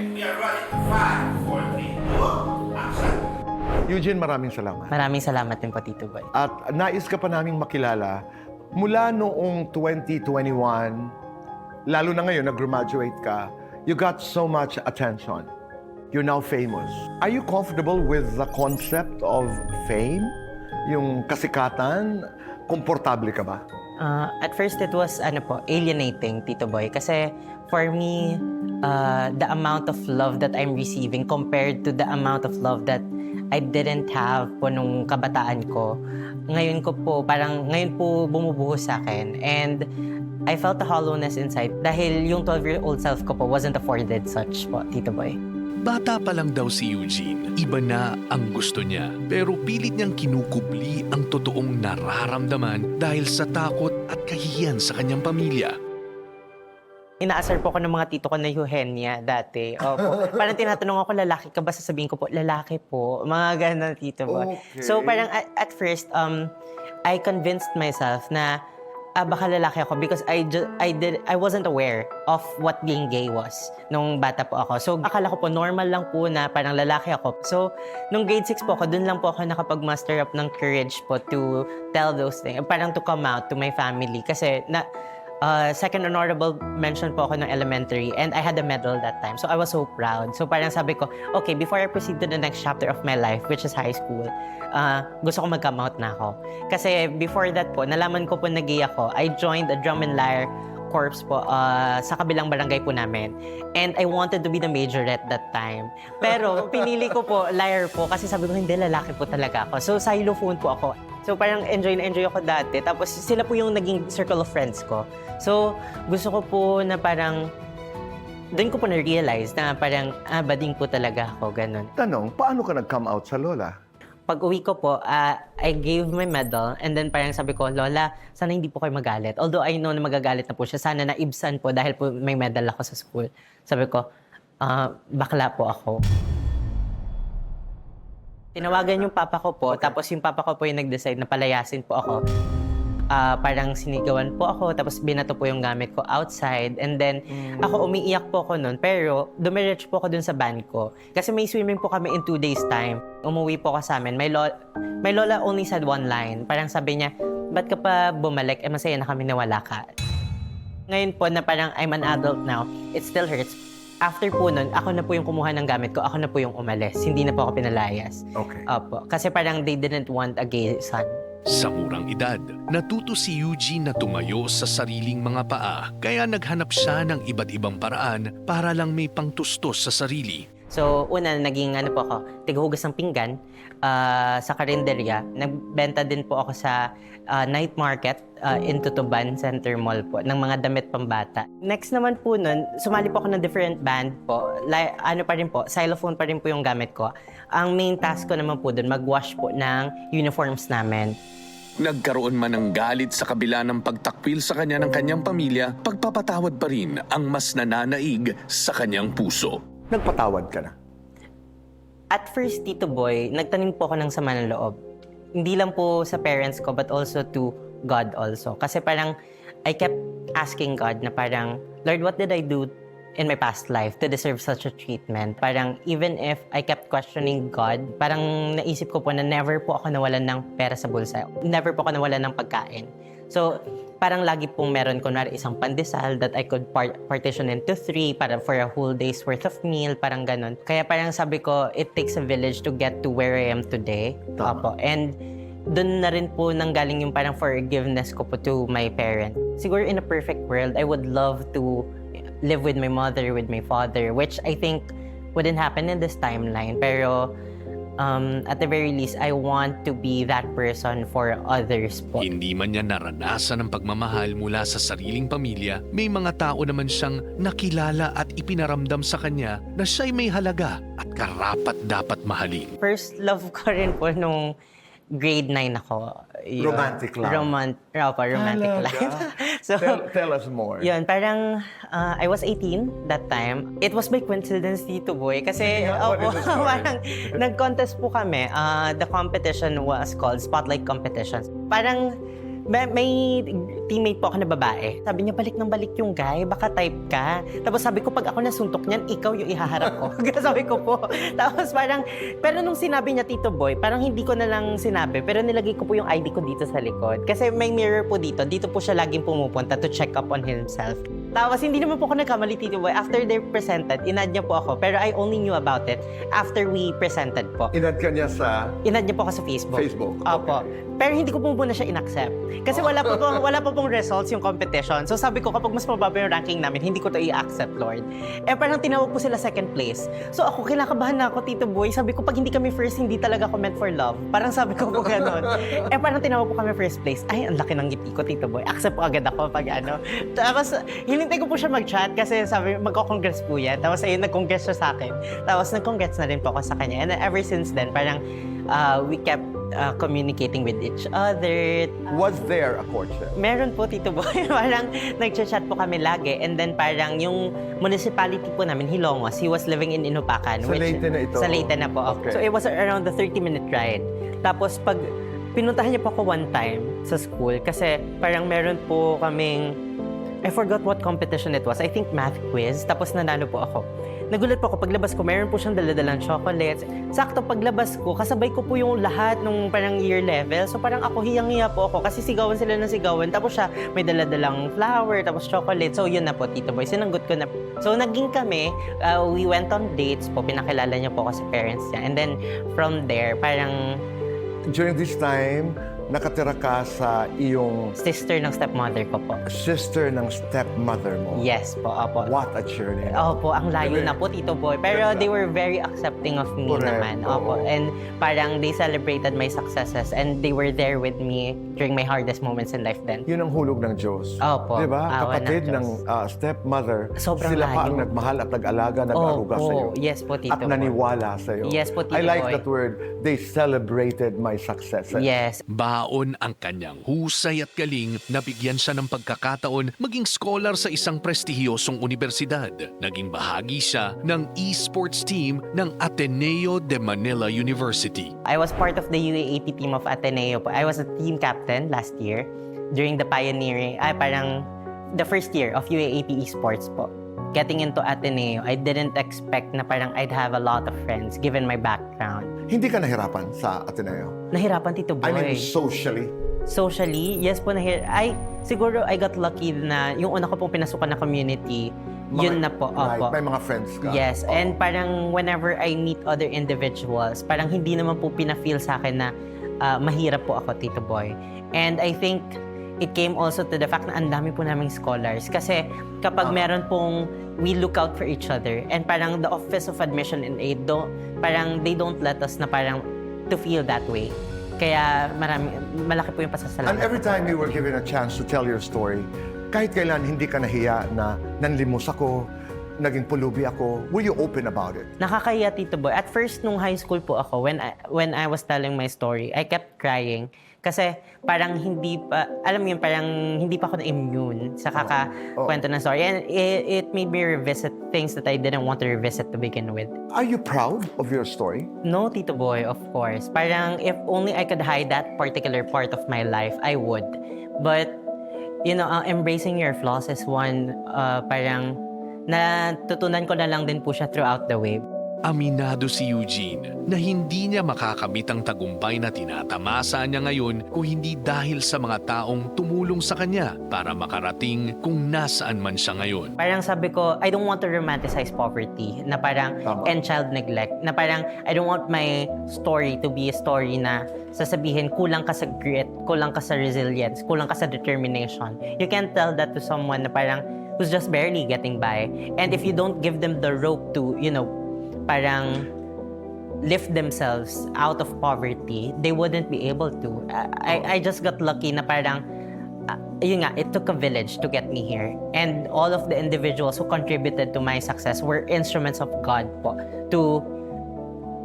And we are running 5, 4, 3, 2, action. Eugene, maraming salamat. Maraming salamat din po, Tito Boy. At nais ka pa naming makilala mula noong 2021, lalo na ngayon, nag-graduate ka, you got so much attention. You're now famous. Are you comfortable with the concept of fame? Yung kasikatan, komportable ka ba? Uh, at first, it was ano po, alienating, Tito Boy. Kasi for me, uh, the amount of love that I'm receiving compared to the amount of love that I didn't have po nung kabataan ko, ngayon ko po, parang ngayon po bumubuhos sa akin. And I felt the hollowness inside dahil yung 12-year-old self ko po wasn't afforded such po, Tito Boy. Bata pa lang daw si Eugene, iba na ang gusto niya. Pero pilit niyang kinukubli ang totoong nararamdaman dahil sa takot at kahihiyan sa kanyang pamilya. Inaasar po ako ng mga tito ko na Eugenia dati. Opo. parang tinatanong ako, lalaki ka ba? Sasabihin ko po, lalaki po. Mga ganun, tito boy. Okay. So parang at, at first, um, I convinced myself na ah, baka lalaki ako because I ju- I did I wasn't aware of what being gay was nung bata po ako. So akala ko po normal lang po na parang lalaki ako. So nung grade 6 po ako, dun lang po ako nakapag-muster up ng courage po to tell those things. Parang to come out to my family kasi na uh, second honorable mention po ako ng elementary and I had a medal that time. So I was so proud. So parang sabi ko, okay, before I proceed to the next chapter of my life, which is high school, uh, gusto ko mag-come out na ako. Kasi before that po, nalaman ko po na gay ako, I joined a drum and lyre corps po uh, sa kabilang barangay po namin. And I wanted to be the majorette that time. Pero pinili ko po lyre po kasi sabi ko hindi lalaki po talaga ako. So xylophone po ako. So parang enjoy na enjoy ako dati. Tapos sila po yung naging circle of friends ko. So gusto ko po na parang doon ko po na-realize na parang ah, bading po talaga ako, ganun. Tanong, paano ka nag-come out sa lola? Pag uwi ko po, ah, I gave my medal and then parang sabi ko, Lola, sana hindi po kayo magalit. Although I know na magagalit na po siya, sana naibsan po dahil po may medal ako sa school. Sabi ko, ah, bakla po ako. Tinawagan yung papa ko po, tapos yung papa ko po yung nag-decide na palayasin po ako. Ah, parang sinigawan po ako, tapos binato po yung gamit ko outside. And then, ako umiiyak po ako noon, pero dumiretso po ako dun sa van ko. Kasi may swimming po kami in two days time. Umuwi po ako sa amin. My, lo- my lola only said one line. Parang sabi niya, ba't ka pa bumalik? Eh, masaya na kami na wala ka. Ngayon po na parang I'm an adult now, it still hurts. After po nun, ako na po yung kumuha ng gamit ko, ako na po yung umalis. Hindi na po ako pinalayas. Okay. Opo. Kasi parang they didn't want a gay son. Sa murang edad, natuto si Eugene na tumayo sa sariling mga paa kaya naghanap siya ng iba't ibang paraan para lang may pangtustos sa sarili. So, una, naging ano po ako, tighugas ng pinggan ah, sa karinderya. Nagbenta din po ako sa ah, night market ah, in Tutuban Center Mall po ng mga damit pambata. Next naman po nun, sumali po ako ng different band po. Like, ano pa rin po, xylophone pa rin po yung gamit ko. Ang main task ko naman po dun, mag-wash po ng uniforms namin. Nagkaroon man ng galit sa kabila ng pagtakwil sa kanya ng kanyang pamilya, pagpapatawad pa rin ang mas nananaig sa kanyang puso. Nagpatawad ka na. At first, Tito Boy, nagtanim po ako ng sama ng loob. Hindi lang po sa parents ko, but also to God also. Kasi parang, I kept asking God na parang, Lord, what did I do in my past life to deserve such a treatment? Parang, even if I kept questioning God, parang naisip ko po na never po ako nawalan ng pera sa bulsa. Never po ako nawalan ng pagkain. So, parang lagi pong meron kunwari isang pandesal that I could par- partition into three para for a whole day's worth of meal, parang ganun. Kaya parang sabi ko, it takes a village to get to where I am today. Tama. Opo. And doon na rin po nanggaling yung parang forgiveness ko po to my parents. Siguro in a perfect world, I would love to live with my mother, with my father, which I think wouldn't happen in this timeline. Pero um, at the very least, I want to be that person for others po. Hindi man niya naranasan ang pagmamahal mula sa sariling pamilya, may mga tao naman siyang nakilala at ipinaramdam sa kanya na siya'y may halaga at karapat dapat mahalin. First love ko rin po nung grade 9 ako. Yun. Romantic love. Romant opo, romantic Talaga? life. so, Tell, tell us more. yun, parang uh, I was 18 that time. It was by coincidence, Tito Boy. Kasi, Yeah, opo, story? parang nag-contest po kami. Uh, the competition was called Spotlight Competitions. Parang may, may teammate po ako na babae. Sabi niya, balik ng balik yung guy, baka type ka. Tapos sabi ko, pag ako nasuntok niyan, ikaw yung ihaharap ko. sabi ko po. Tapos parang, pero nung sinabi niya, Tito Boy, parang hindi ko na lang sinabi, pero nilagay ko po yung ID ko dito sa likod. Kasi may mirror po dito, dito po siya laging pumupunta to check up on himself. Tapos hindi naman po ako nagkamali, Tito Boy. After they presented, inad niya po ako, pero I only knew about it after we presented po. Inad ka niya sa Inad niya po ako sa Facebook. Facebook. Opo. Pero hindi ko po muna siya in-accept. Kasi wala pa po, wala pa pong results yung competition. So sabi ko, kapag mas mababa yung ranking namin, hindi ko to i-accept, Lord. Eh parang tinawag po sila second place. So ako, kinakabahan na ako, Tito Boy. Sabi ko, pag hindi kami first, hindi talaga ako meant for love. Parang sabi ko po gano'n. eh parang tinawag po kami first place. Ay, ang laki ng ngiti ko, Tito Boy. Accept po agad ako pag ano. Tapos, hinintay ko po siya mag-chat kasi sabi, magko-congress po yan. Tapos ayun, nag-congress siya sa akin. Tapos nag-congress na rin po ako sa kanya. And ever since then, parang uh, we kept uh, communicating with each other. Was there a courtship? Meron po, Tito Boy. parang nag-chat po kami lagi. And then parang yung municipality po namin, Hilongos, he was living in Inupacan. Sa Leyte na ito? Sa Leyte na po. Okay. So it was around the 30-minute ride. Tapos pag pinuntahan niya po ako one time sa school kasi parang meron po kaming I forgot what competition it was. I think math quiz. Tapos nanalo po ako. Nagulat po ako paglabas ko, meron po siyang daladalang chocolates. Sakto paglabas ko, kasabay ko po yung lahat nung parang year level. So parang ako hiyang-hiya po ako kasi sigawan sila ng sigawan. Tapos siya may daladalang flower, tapos chocolate. So yun na po, Tito Boy. Sinanggot ko na. So naging kami, uh, we went on dates po. Pinakilala niya po ako sa parents niya. And then from there, parang During this time, nakatira ka sa iyong sister ng stepmother ko po. sister ng stepmother mo. Yes po, opo. What a journey. Opo, ang layo na po, Tito Boy. Pero they were very accepting of me Correct, naman. Opo. oo. And parang they celebrated my successes and they were there with me during my hardest moments in life then. Yun ang hulog ng Diyos. Opo, Di ba? awa ng Kapatid Diyos. ng ah, stepmother, Sobrang sila pa layo. ang nagmahal at nag-alaga, nag-aruga sa iyo. yes po, Tito At Boy. naniwala sa iyo. Yes po, Tito I like Boy. that word. They celebrated my success. Yes. Baon ang kanyang husay at galing na bigyan siya ng pagkakataon maging scholar sa isang prestihiyosong universidad. Naging bahagi siya ng esports team ng Ateneo de Manila University. I was part of the UAAP team of Ateneo. I was a team captain last year during the pioneering, ay parang the first year of UAAP Esports po. Getting into Ateneo, I didn't expect na parang I'd have a lot of friends given my background. Hindi ka nahirapan sa Ateneo? Nahirapan, Tito Boy. I mean, socially. Socially, yes po, nahir I, siguro I got lucky na yung una ko pong pinasukan na community, yun Mga- na po, Right, opo. may mga friends ka. Yes, Oo. and parang whenever I meet other individuals, parang hindi naman po pina-feel sa akin na ah, mahirap po ako, Tito Boy. And I think it came also to the fact na ang dami po naming scholars. Kasi kapag Ah. meron pong we look out for each other and parang the Office of Admission and Aid, don't, parang they don't let us na parang to feel that way. Kaya marami, malaki po yung pasasalamat. And every time you were given a chance to tell your story, kahit kailan hindi ka nahiya na nanlimos ako, naging pulubi ako, were you open about it? Nakakahiya, Tito Boy. At first, nung high school po ako, when I, when I was telling my story, I kept crying. Kasi parang hindi pa, alam mo yun, parang hindi pa ako na-immune sa kakakwento ng story. And it, it made me revisit things that I didn't want to revisit to begin with. Are you proud of your story? No, Tito Boy, of course. Parang if only I could hide that particular part of my life, I would. But, you know, uh, embracing your flaws is one, uh, parang natutunan ko na lang din po siya throughout the way. Aminado si Eugene na hindi niya makakamit ang tagumpay na tinatamasa niya ngayon kung hindi dahil sa mga taong tumulong sa kanya para makarating kung nasaan man siya ngayon. Parang sabi ko, I don't want to romanticize poverty na parang Tama. and child neglect na parang I don't want my story to be a story na sasabihin kulang ka sa grit, kulang ka sa resilience, kulang ka sa determination. You can't tell that to someone na parang who's just barely getting by. And if you don't give them the rope to, you know, parang lift themselves out of poverty, they wouldn't be able to. I, I just got lucky na parang uh, yun nga, it took a village to get me here. And all of the individuals who contributed to my success were instruments of God po to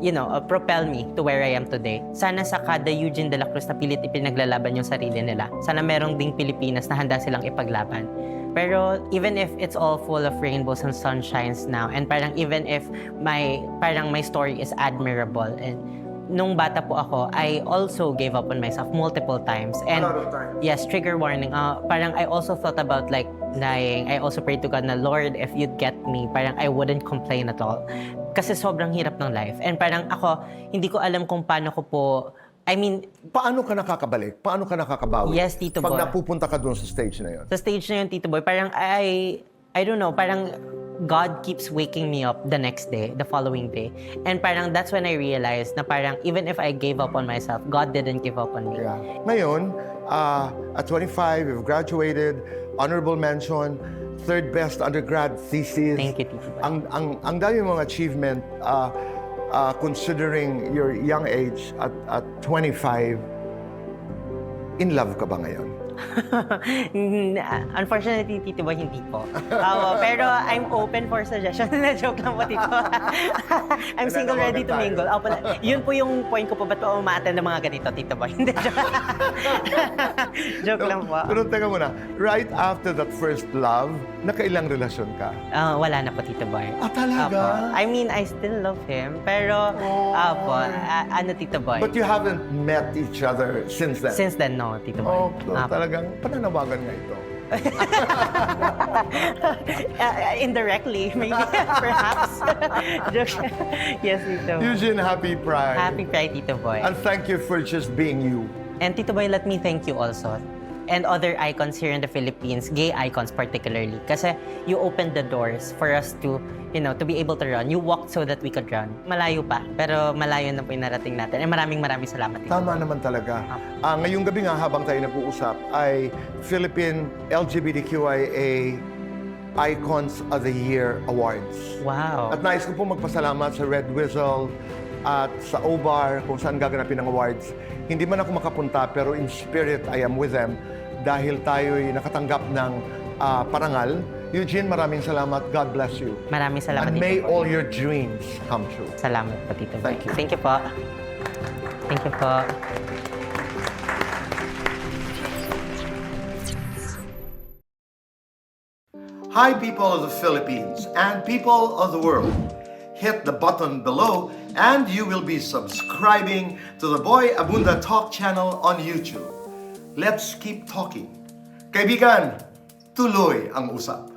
you know, uh, propel me to where I am today. Sana sa kada Eugene de la Cruz na pilit ipinaglalaban yung sarili nila. Sana merong ding Pilipinas na handa silang ipaglaban. Pero even if it's all full of rainbows and sunshines now, and parang even if my, parang my story is admirable, and nung bata po ako, I also gave up on myself multiple times. And lot of times. yes, trigger warning. Uh, parang I also thought about like dying. I also prayed to God na, Lord, if you'd get me, parang I wouldn't complain at all. Kasi sobrang hirap ng life. And parang ako, hindi ko alam kung paano ko po, I mean, Paano ka nakakabalik? Paano ka nakakabawi? Yes, Tito Pag napupunta ka doon sa stage na yun. sa stage na yun, Tito Boy, parang I, I don't know, parang God keeps waking me up the next day, the following day. And parang that's when I realized na parang even if I gave up on myself, God didn't give up on me. Yeah. Ngayon, uh, at 25, you've graduated, honorable mention, third best undergrad thesis. Thank you, Tito Boy. Ang, ang, ang dami mong achievement uh, uh, considering your young age at, at 25, in love ka ba ngayon? Unfortunately, Tito Boy, hindi po. Oo, pero I'm open for suggestion. na joke lang po, Tito. I'm single, ready to mingle. Opo, yun po yung point ko po. Ba't po umaattend ng mga ganito, Tito Boy? Hindi, joke. joke lang po. Pero teka muna, right after that first love, nakailang relasyon ka? Ah, wala na po, Tito Boy. Ah, talaga? Apo. I mean, I still love him. Pero, Oh. apo, ah, ano, Tito Boy? But you haven't met each other since then? Since then, no, Tito Boy. Oh, Apo. Talagang pananawagan nga ito. Ah, indirectly, maybe, perhaps. Yes, Tito. Eugene, happy Pride. Happy Pride, Tito Boy. And thank you for just being you. And Tito Boy, let me thank you also. And other icons here in the Philippines, gay icons particularly. Kasi you opened the doors for us to, you know, to be able to run. You walked so that we could run. Malayo pa, pero malayo na po yung narating natin. And maraming maraming salamat, Tito Tama naman talaga. Ah, ngayong gabi nga habang tayo nag-uusap ay Philippine LGBTQIA Icons of the Year Awards. Wow. At nais ko po magpasalamat sa Red Whistle at sa OBAR kung saan gaganapin ang awards. Hindi man ako makapunta pero in spirit I am with them dahil tayo'y nakatanggap ng ah, parangal. Eugene, maraming salamat. God bless you. Maraming salamat, And may all your dreams come true. Salamat po, Tito Boy. Thank you. Thank you po. Thank you po. Hi, people of the Philippines and people of the world. Hit the button below and you will be subscribing to the Boy Abunda Talk channel on YouTube. Let's keep talking. Kaibigan, tuloy ang usap.